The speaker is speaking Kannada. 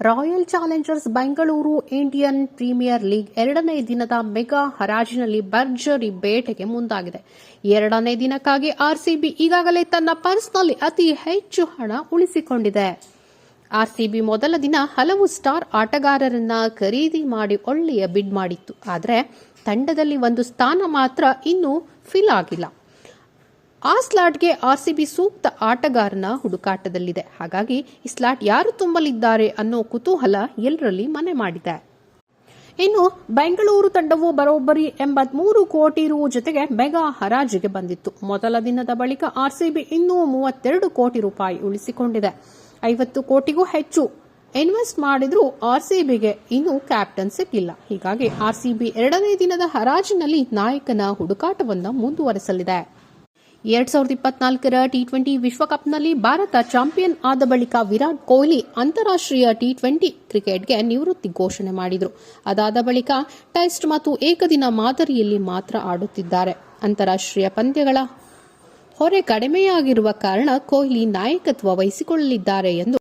Royal challengers Bengaluru Indian premier league ಎರಡನೇ ದಿನದ ಮೆಗಾ ಹರಾಜಿನಲ್ಲಿ ಭರ್ಜರಿ ಬೇಟೆಗೆ ಮುಂದಾಗಿದೆ. ಎರಡನೇ ದಿನಕ್ಕಾಗಿ ಆರ್ಸಿಬಿ ಈಗಾಗಲೇ ತನ್ನ ಪರ್ಸ್ನಲ್ಲಿ ಅತಿ ಹೆಚ್ಚು ಹಣ ಉಳಿಸಿಕೊಂಡಿದೆ. ಆರ್ಸಿಬಿ ಮೊದಲ ದಿನ ಹಲವು ಸ್ಟಾರ್ ಆಟಗಾರರನ್ನ ಖರೀದಿ ಮಾಡಿ ಒಳ್ಳೆಯ ಬಿಡ್ ಮಾಡಿತ್ತು. ಆದರೆ ತಂಡದಲ್ಲಿ ಒಂದು ಸ್ಥಾನ ಮಾತ್ರ ಇನ್ನೂ ಫಿಲ್ ಆಗಿಲ್ಲ. ಆ ಸ್ಲಾಟ್ಗೆ ಆರ್ಸಿಬಿ ಸೂಕ್ತ ಆಟಗಾರನ ಹುಡುಕಾಟದಲ್ಲಿದೆ. ಹಾಗಾಗಿ ಈ ಸ್ಲಾಟ್ ಯಾರು ತುಂಬಲಿದ್ದಾರೆ ಅನ್ನೋ ಕುತೂಹಲ ಎಲ್ಲರಲ್ಲಿ ಮನೆ ಮಾಡಿದೆ. ಇನ್ನು ಬೆಂಗಳೂರು ತಂಡವು ಬರೋಬ್ಬರಿ ಎಂಬತ್ಮೂರು ಕೋಟಿ ರು ಜೊತೆಗೆ ಮೆಗಾ ಹರಾಜಿಗೆ ಬಂದಿತ್ತು. ಮೊದಲ ದಿನದ ಬಳಿಕ ಆರ್ಸಿಬಿ ಇನ್ನೂ ಮೂವತ್ತೆರಡು ಕೋಟಿ ರೂಪಾಯಿ ಉಳಿಸಿಕೊಂಡಿದೆ. ಐವತ್ತು ಕೋಟಿಗೂ ಹೆಚ್ಚು ಇನ್ವೆಸ್ಟ್ ಮಾಡಿದ್ರೂ ಆರ್ಸಿಬಿಗೆ ಇನ್ನೂ ಕ್ಯಾಪ್ಟನ್ ಸಿಕ್ಕಿಲ್ಲ ಹೀಗಾಗಿ ಆರ್ಸಿಬಿ ಎರಡನೇ ದಿನದ ಹರಾಜಿನಲ್ಲಿ ನಾಯಕನ ಹುಡುಕಾಟವನ್ನು ಮುಂದುವರೆಸಲಿದೆ. ಎರಡ್ ಸಾವಿರದ ಇಪ್ಪತ್ನಾಲ್ಕರ ಟಿ ಟ್ವೆಂಟಿ ವಿಶ್ವಕಪ್ನಲ್ಲಿ ಭಾರತ ಚಾಂಪಿಯನ್ ಆದ ಬಳಿಕ ವಿರಾಟ್ ಕೊಹ್ಲಿ ಅಂತಾರಾಷ್ಟ್ರೀಯ ಟಿ ಟ್ವೆಂಟಿ ಕ್ರಿಕೆಟ್ಗೆ ನಿವೃತ್ತಿ ಘೋಷಣೆ ಮಾಡಿದರು. ಅದಾದ ಬಳಿಕ ಟೆಸ್ಟ್ ಮತ್ತು ಏಕದಿನ ಮಾದರಿಯಲ್ಲಿ ಮಾತ್ರ ಆಡುತ್ತಿದ್ದಾರೆ. ಅಂತಾರಾಷ್ಟ್ರೀಯ ಪಂದ್ಯಗಳ ಹೊರೆ ಕಡಿಮೆಯಾಗಿರುವ ಕಾರಣ ಕೊಹ್ಲಿ ನಾಯಕತ್ವ ವಹಿಸಿಕೊಳ್ಳಲಿದ್ದಾರೆ ಎಂದು